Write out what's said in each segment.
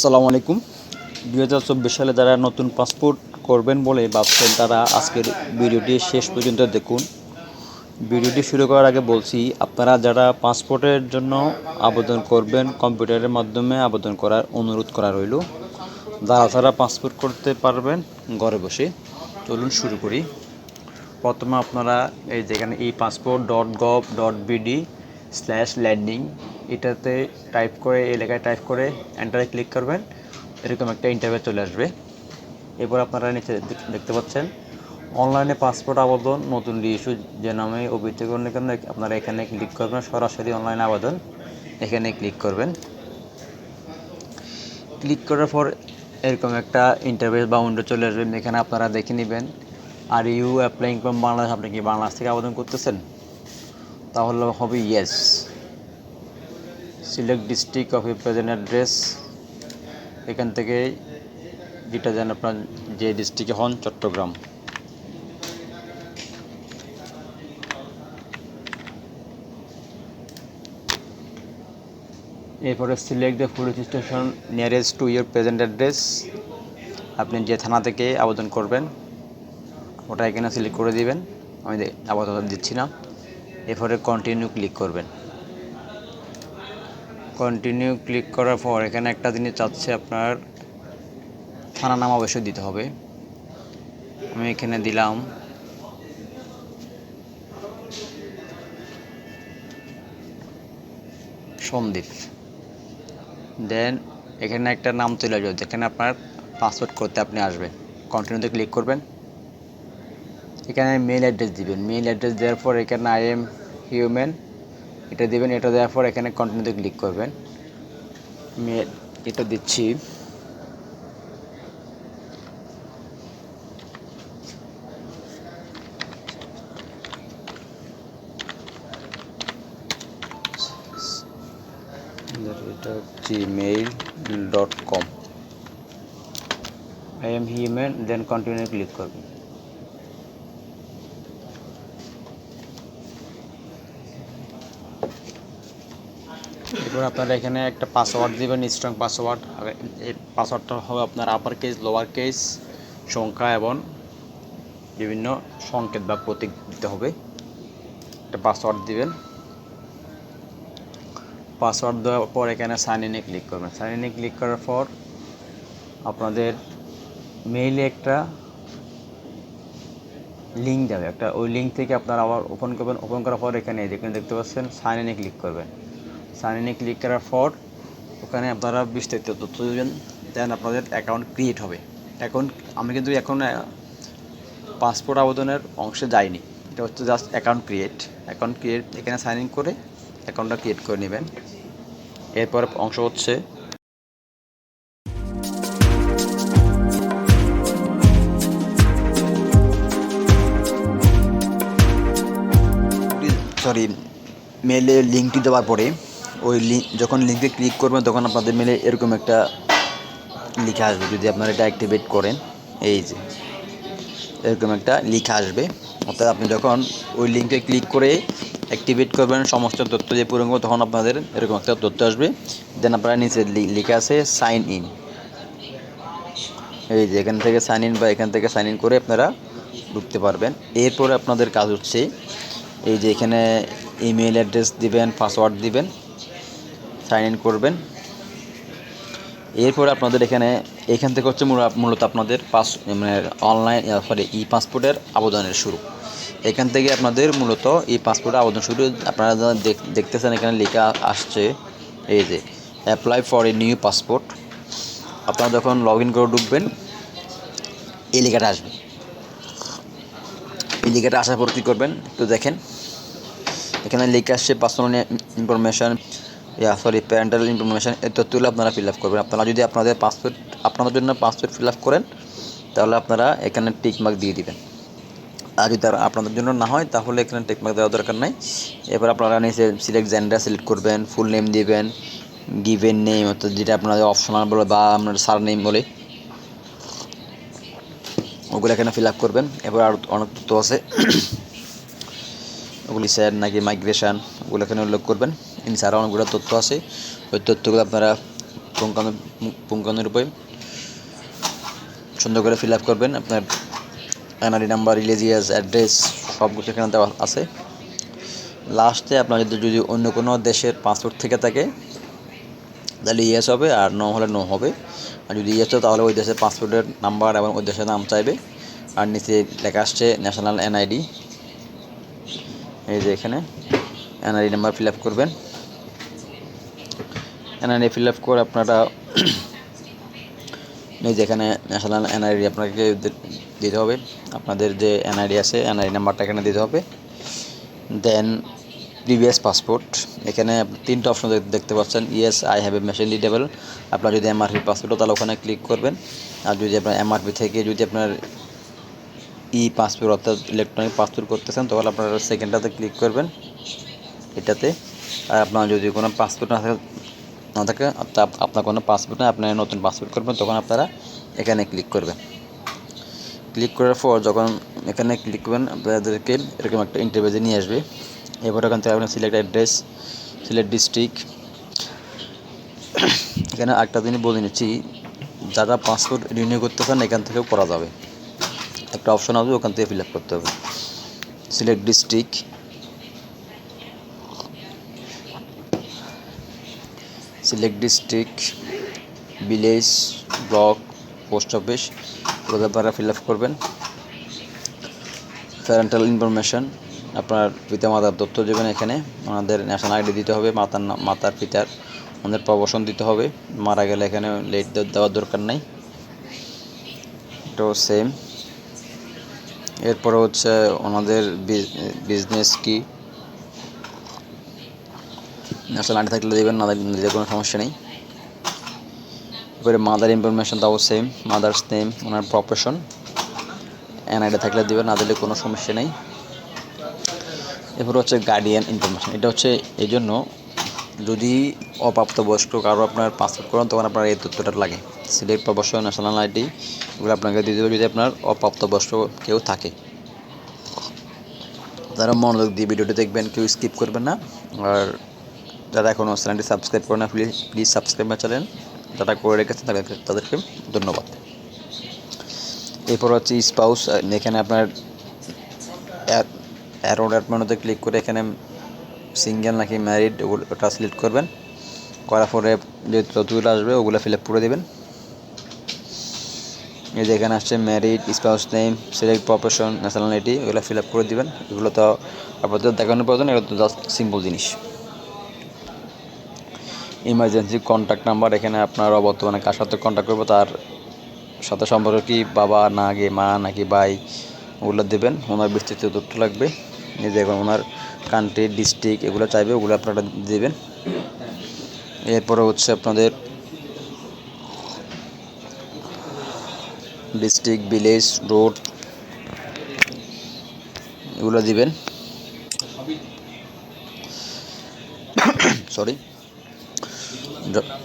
আসসালামু আলাইকুম। দুই হাজার চব্বিশ সালে যারা নতুন পাসপোর্ট করবেন বলে ভাবছেন, তারা আজকের ভিডিওটি শেষ পর্যন্ত দেখুন। ভিডিওটি শুরু করার আগে বলছি, আপনারা যারা পাসপোর্টের জন্য আবেদন করবেন, কম্পিউটারের মাধ্যমে আবেদন করার অনুরোধ করা রইল। যারা যারা পাসপোর্ট করতে পারবেন, ঘরে বসে চলুন শুরু করি। প্রথমে আপনারা এই যেখানে e passport dot gov dot BD slash landing এটাতে টাইপ করে, এই লেখায় টাইপ করে এন্টারে ক্লিক করবেন, এরকম একটা ইন্টারভিউ চলে আসবে। এরপর আপনারা নিচে দেখতে পাচ্ছেন অনলাইনে পাসপোর্ট আবেদন, নতুন ইস্যু যে নামে অভিযোগ কেন আপনারা এখানে ক্লিক করবেন, সরাসরি অনলাইন আবেদন, এখানে ক্লিক করবেন। ক্লিক করার পর এরকম একটা ইন্টারভিউ বা উইন্ডো চলে আসবে, এখানে আপনারা দেখে নেবেন are you applying from Bangladesh আপনি কি বাংলাদেশ থেকে আবেদন করতেছেন? তাহলে হবে yes select district of present address এখান থেকে যেটা যেন আপনার যে ডিস্ট্রিক্টে হন, চট্টগ্রাম। এরপরে select the police station nearest to your present address আপনি যে থানা থেকে আবেদন করবেন, ওটা এখানে সিলেক্ট করে দিবেন। আমি আপাতত দিচ্ছি না। এরপরে কন্টিনিউ ক্লিক করবেন। কন্টিনিউ ক্লিক করার পর এখানে একটা জিনিস চাচ্ছে আপনার থানা নাম অবশ্যই দিতে হবে। আমি এখানে দিলাম। সন্দীপ। দেন এখানে একটা নাম চলে আসবে, যেখানে আপনার পাসওয়ার্ড করতে আপনি আসবেন। কন্টিনিউতে ক্লিক করবেন। এখানে মেল অ্যাড্রেস দিবেন। মেল অ্যাড্রেস দেওয়ার পর এখানে আই এম হিউম্যান এটা দেবেন, এটা দেওয়ার পর এখানে কন্টিনিউতে ক্লিক করবেন। মেল এটা দিচ্ছি। এটা Gmail dot com I am human then continue click করবেন। এরপর আপনারা এখানে একটা পাসওয়ার্ড দেবেন স্ট্রং পাসওয়ার্ড আর এই পাসওয়ার্ডটা হবে আপনার আপার কেস লোয়ার কেস সংখ্যা এবং বিভিন্ন সংকেত বা প্রতীক দিতে হবে। একটা পাসওয়ার্ড দিবেন। পাসওয়ার্ড দেওয়ার পর এখানে সাইন ইনে ক্লিক করবেন। সাইন ইনে ক্লিক করার পর আপনাদের মেইলে একটা লিঙ্ক যাবে একটা ওই লিঙ্ক থেকে আপনারা আবার ওপেন করবেন। ওপেন করার পর এখানে যেখানে দেখতে পাচ্ছেন সাইন ইনে ক্লিক করবেন। সাইন ইনে ক্লিক করার পর ওখানে আপনারা বিস্তারিত তথ্য দেবেন। দেন আপনাদের অ্যাকাউন্ট ক্রিয়েট হবে। এখন আমি কিন্তু এখন পাসপোর্ট আবেদনের অংশে যাইনি। এটা হচ্ছে just account create account create এখানে সাইন ইন করে অ্যাকাউন্টটা ক্রিয়েট করে নেবেন। এরপর অংশ হচ্ছে সরি মেলে লিঙ্কটি দেওয়ার পরে ওই লিঙ্ক যখন লিঙ্কে ক্লিক করবেন তখন আপনাদের মেলে এরকম একটা লেখা আসবে। যদি আপনারা এটা অ্যাক্টিভেট করেন, এই যে, এরকম একটা লেখা আসবে। অর্থাৎ আপনি যখন ওই লিঙ্কে ক্লিক করে অ্যাক্টিভেট করবেন, সমস্ত তথ্য যে পূরণ করব, তখন আপনাদের এরকম একটা তথ্য আসবে। দেন আপনারা নিচে লেখা আছে সাইন ইন এই যে, এখান থেকে সাইন ইন বা এখান থেকে সাইন ইন করে আপনারা ঢুকতে পারবেন। এরপরে আপনাদের কাজ হচ্ছে, এই যে এখানে ইমেল অ্যাড্রেস দিবেন পাসওয়ার্ড দিবেন। সাইন ইন করবেন। এরপরে আপনাদের এখানে, এখান থেকে হচ্ছে মূলত আপনাদের পাস মানে অনলাইন সরি ই পাসপোর্টের আবেদনের শুরু। এখান থেকে আপনাদের মূলত ই পাসপোর্টের আবেদন শুরু। আপনারা দেখতেছেন, এখানে লেখা আসছে, এই যে apply for a new passport আপনারা যখন লগ ইন করে ঢুকবেন, এই লেখাটা আসবে। এই লেখাটা আসার পর কী করবেন, একটু দেখেন। এখানে লেখা আসছে personal information yeah sorry parental information এই তথ্যগুলো আপনারা ফিল আপ করবেন। আপনারা যদি আপনাদের পাসপোর্ট আপনাদের জন্য পাসপোর্ট ফিল আপ করেন, তাহলে আপনারা এখানে টিকমার্ক দিয়ে দিবেন। আর যদি আপনাদের জন্য না হয়, তাহলে এখানে টিক মার্ক দেওয়ার দরকার নাই। এবার আপনারা নিচে সিলেক্ট জেন্ডার সিলেক্ট করবেন ফুল নেম দিবেন গিভেন নেম অর্থাৎ যেটা আপনাদের অপশনাল বলে বা আপনার সার নেম বলে, ওগুলো এখানে ফিল আপ করবেন। এবার আর অনেক তথ্য আছে। ওগুলি স্যার নাকি মাইগ্রেশান ওগুলো এখানে উল্লেখ করবেন। এছাড়া অনেকগুলো তথ্য আছে। ওই তথ্যগুলো আপনারা পুঙ্খানু পুঙ্খানুরূপে সুন্দর করে ফিল আপ করবেন। আপনার এনআরই নাম্বার রিলিজিয়াস অ্যাড্রেস সব কিছু এখানে দেওয়া আছে। লাস্টে আপনার যদি যদি অন্য কোনো দেশের পাসপোর্ট থেকে থাকে, তাহলে ইয়েস হবে, আর নো হলে নো হবে। আর যদি ইয়েস হয়, তাহলে ওই দেশের পাসপোর্টের নাম্বার এবং ওই দেশের নাম চাইবে। আর নিচে লেখা আসছে ন্যাশনাল এনআইডি এই যে এখানে এনআইডি নাম্বার ফিল আপ করবেন। এনআইডি ফিল আপ করে আপনারা এই যে এখানে ন্যাশনাল এনআইডি আপনাকে দিতে হবে। আপনাদের যে এনআইডি আছে এনআইডি নাম্বারটা এখানে দিতে হবে। দেন প্রিভিয়াস পাসপোর্ট এখানে তিনটা অপশন দেখতে পাচ্ছেন। Yes I have a machine readable আপনার যদি এমআরপি পাসপোর্ট তাহলে ওখানে ক্লিক করবেন। আর যদি আপনার এমআরপি থেকে যদি আপনার ই পাসপোর্ট অর্থাৎ ইলেকট্রনিক পাসপোর্ট করতেছেন, তাহলে আপনারা সেকেন্ডটাতে ক্লিক করবেন। এটাতে। আর আপনার যদি কোনো পাসপোর্ট না থাকে না থাকে আপনার কোনো পাসপোর্ট নেই আপনার নতুন পাসপোর্ট করবেন, তখন আপনারা এখানে ক্লিক করবেন। ক্লিক করার পর যখন এখানে ক্লিক করবেন, আপনাদেরকে এরকম একটা ইন্টারভিউ নিয়ে আসবে। এবার এখান থেকে আপনার সিলেক্ট অ্যাড্রেস সিলেক্ট ডিস্ট্রিক্ট এখানে একটা জিনিস বলে নিচ্ছি, যারা পাসপোর্ট রিনিউ করতে চান, এখান থেকেও করা যাবে। একটা অপশন আসবে ওখান থেকে ফিল আপ করতে হবে। Select district select district, village, block, post office আপনারা ফিল আপ করবেন। প্যারেন্টাল ইনফরমেশন, আপনার পিতা মাতার তথ্য দেবেন এখানে। ওনাদের ন্যাশনাল আইডি দিতে হবে, মাতার মাতার, পিতার। ওনাদের প্রবসন দিতে হবে। মারা গেলে এখানে লেট দেওয়ার দরকার নাই। এটাও সেম এরপরে হচ্ছে ওনাদের বিজনেস কি? ন্যাশনাল আইডি থাকলে দেবেন, না দিলে কোনো সমস্যা নেই। এবারে মাদার ইনফরমেশন তাও সেম মাদার্স নেম ওনার প্রফেশন এনআইডি থাকলে দেবেন, না দিলে কোনো সমস্যা নেই। এরপর হচ্ছে গার্ডিয়ান ইনফরমেশন এটা হচ্ছে এই জন্য যদি অপ্রাপ্তবয়স্ক কারও আপনার পাসপোর্ট করেন, তখন আপনার এই তথ্যটা লাগে। সিলেক্ট প্রফেশন ন্যাশনাল আইডি এগুলো আপনাকে দিয়ে দেবে যদি আপনার অপ্রাপ্তবয়স্ক কেউ থাকে। তারা মনোযোগ দিয়ে ভিডিওটি দেখবেন, কেউ স্কিপ করবেন না। আর যারা এখনও চ্যানেলটি সাবস্ক্রাইব করে না, please please subscribe my channel. যারা করে রেখেছেন তাদেরকে তাদেরকে ধন্যবাদ। এরপর হচ্ছে স্পাউস এখানে আপনার অ্যারো ডেটমেন্টতে ক্লিক করে এখানে সিঙ্গেল নাকি ম্যারিড ওটা সিলেক্ট করবেন। করার পরে যে তথ্যগুলো আসবে, ওগুলো ফিল আপ করে দেবেন। এই যে এখানে আসছে married spouse name select profession nationality এগুলো ফিল আপ করে দিবেন। এগুলো তো আপাতত দেখানোর প্রয়োজন, এগুলো তো জাস্ট সিম্পল জিনিস। ইমার্জেন্সি কন্ট্যাক্ট নাম্বার এখানে আপনারা বর্তমানে কার সাথে কন্ট্যাক্ট করব, তার সাথে সম্পর্কে কি, বাবা না গে মা নাকি ভাই, ওগুলো দেবেন। ওনার বিস্তৃত তথ্য লাগবে। দেখুন ওনার কান্ট্রি ডিস্ট্রিক্ট এগুলো চাইবে, ওগুলো আপনারা দেবেন। এরপরে হচ্ছে আপনাদের ডিস্ট্রিক্ট ভিলেজ রোড এগুলো দিবেন। সরি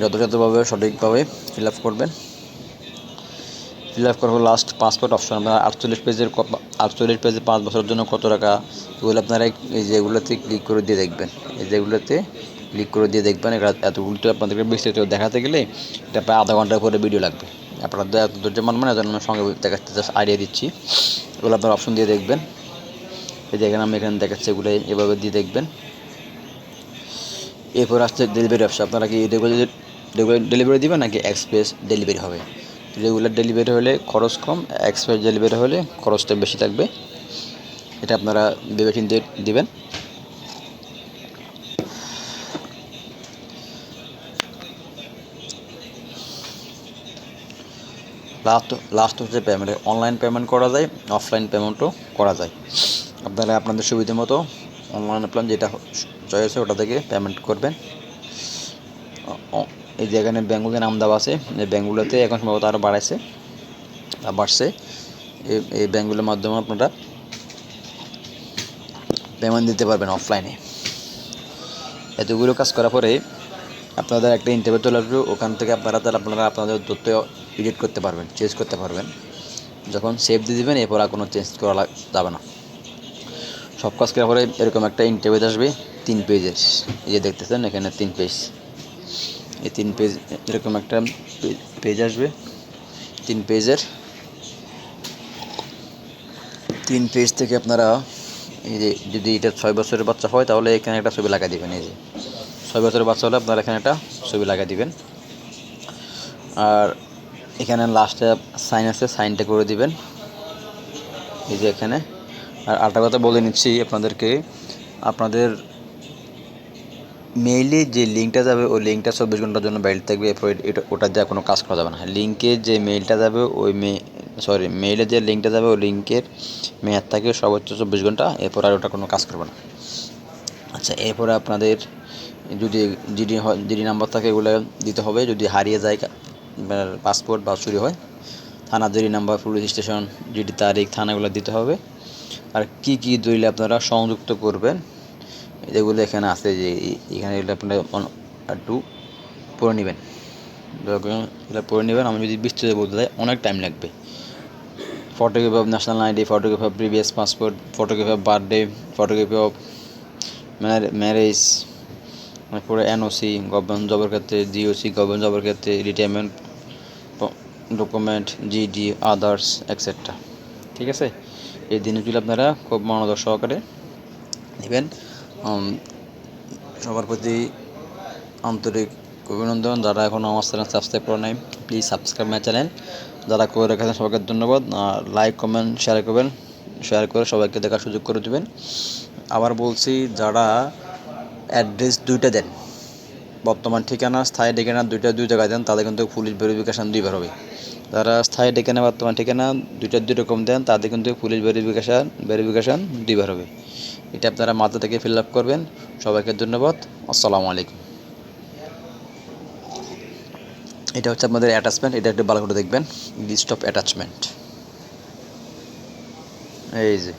যথাযথভাবে, সঠিকভাবে ফিল আপ করবেন। ফিল আপ করার লাস্ট পাসপোর্ট অপশন আপনার আটচল্লিশ পেজের আটচল্লিশ পেজে পাঁচ বছরের জন্য কত টাকা, এগুলো আপনারা এই যেগুলোতে ক্লিক করে দিয়ে দেখবেন। এই যেগুলোতে ক্লিক করে দিয়ে দেখবেন এতগুলো আপনাদেরকে বিস্তারিত দেখাতে গেলে এটা প্রায় আধা ঘণ্টার পরে ভিডিও লাগবে। আপনাদের এত ধৈর্য মানবেন এজন্য আমি সঙ্গে দেখাতে জাস্ট আইডিয়া দিচ্ছি। এগুলো আপনার অপশন দিয়ে দেখবেন। এই যে এখানে আমি এখানে দেখাচ্ছি, এগুলো এভাবে দিয়ে দেখবেন। এরপর আসছে ডেলিভারি অপশন আপনারা কি রেগুলার রেগুলার ডেলিভারি দেবেন নাকি এক্সপ্রেস ডেলিভারি হবে? রেগুলার ডেলিভারি হলে খরচ কম এক্সপ্রেস ডেলিভারি হলে খরচটা বেশি থাকবে। এটা আপনারা ভেবে চিন্তে দিবেন। লাস্ট লাস্ট হচ্ছে পেমেন্ট অনলাইন পেমেন্ট করা যায় অফলাইন পেমেন্টও করা যায়। আপনারা আপনাদের সুবিধা মতো অনলাইন প্ল্যান যেটা চয়েস ওটা থেকে পেমেন্ট করবেন। এই যে এখানে ব্যাঙ্কগুলোতে নাম দেওয়া আছে, এই ব্যাঙ্কগুলোতে এখন সম্ভবত আরও বাড়াইছে বাড়ছে। এই এই ব্যাঙ্কগুলোর মাধ্যমে আপনারা পেমেন্ট দিতে পারবেন অফলাইনে এতগুলো কাজ করার পরে আপনাদের একটা ইন্টারভিউ চলে আসবে, ওখান থেকে আপনারা তাহলে আপনারা আপনাদের তথ্য এডিট করতে পারবেন চেঞ্জ করতে পারবেন। যখন সেভ দিয়ে দেবেন, এরপর আর কোনো চেঞ্জ করা যাবে না। সব কাজ করার পরে এরকম একটা ইন্টারভিউ আসবে, তিন পেজের এই যে দেখতেছেন, এখানে তিন পেজ এই তিন পেজ এরকম একটা পেজ আসবে। তিন পেজের তিন পেজ থেকে আপনারা এই যে যদি এটা ছয় বছরের বাচ্চা হয়, তাহলে এখানে একটা ছবি লাগাই দিবেন, এই যে। ছয় বছরের বাচ্চা হলে আপনারা এখানে একটা ছবি লাগাই দিবেন। আর এখানে লাস্টে সাইন আছে সাইনটা করে দিবেন। এই যে এখানে। আর আরেকটা কথা বলে নিচ্ছি আপনাদেরকে। আপনাদের মেইলে যে লিঙ্কটা যাবে, ওই লিঙ্কটা চব্বিশ ঘণ্টার জন্য বাইরে থাকবে। এরপর এটা ওটা দেওয়া কোনো কাজ করা যাবে না। লিঙ্কে যে মেইলটা যাবে, ওই মে সরি মেইলে যে লিঙ্কটা যাবে, ওই লিঙ্কের মেয়াদ থাকে সর্বোচ্চ চব্বিশ ঘণ্টা। এরপর আর ওটা কোনো কাজ করবে না। আচ্ছা এরপরে আপনাদের যদি জিডি জিডি নাম্বার থাকে, এগুলো দিতে হবে। যদি হারিয়ে যায় পাসপোর্ট বা চুরি হয় থানা GD number police station GD তারিখ, থানাগুলো দিতে হবে। আর কি কি দলিল আপনারা সংযুক্ত করবেন? এগুলো এখানে আছে যে, এখানে এগুলো আপনারা একটু পড়ে নেবেন। এগুলো পড়ে নেবেন, আমি যদি বিস্তৃত বলতে চাই অনেক টাইম লাগবে। Photography of national ID photography of previous passport photography of birthday photography of marriage তারপরে এনওসি গভর্নমেন্ট জবের ক্ষেত্রে জিওসি গভর্নমেন্ট জবের ক্ষেত্রে retirement document GD others etcetera ঠিক আছে? এই জিনিসগুলো আপনারা খুব মনোযোগ সহকারে নেবেন। সবার প্রতি আন্তরিক অভিনন্দন। যারা এখনও আমার চ্যানেল সাবস্ক্রাইব করে নাই প্লিজ সাবস্ক্রাইব মাই চ্যানেল যারা করে রেখেছেন সবাইকে ধন্যবাদ। লাইক কমেন্ট শেয়ার করবেন। শেয়ার করে সবাইকে দেখার সুযোগ করে দেবেন। আবার বলছি, যারা অ্যাড্রেস দুইটা দেন, বর্তমান ঠিকানা, স্থায়ী ঠিকানা দুইটা দুই জায়গায় দেন, তাদের কিন্তু পুলিশ ভেরিফিকেশান দুইবার হবে। যারা স্থায়ী ঠিকানা, বর্তমান ঠিকানা দুইটা দুই রকম দেন তাদের কিন্তু পুলিশ ভেরিফিকেশান ভেরিফিকেশান দুইবার হবে। এটা আপনারা মাথা থেকে ফিল আপ করবেন। সবাইকে ধন্যবাদ। আসসালামু আলাইকুম। এটা হচ্ছে আপনাদের অ্যাটাচমেন্ট এটা একটু ভালো করে দেখবেন। লিস্ট অফ অ্যাটাচমেন্ট এই যে।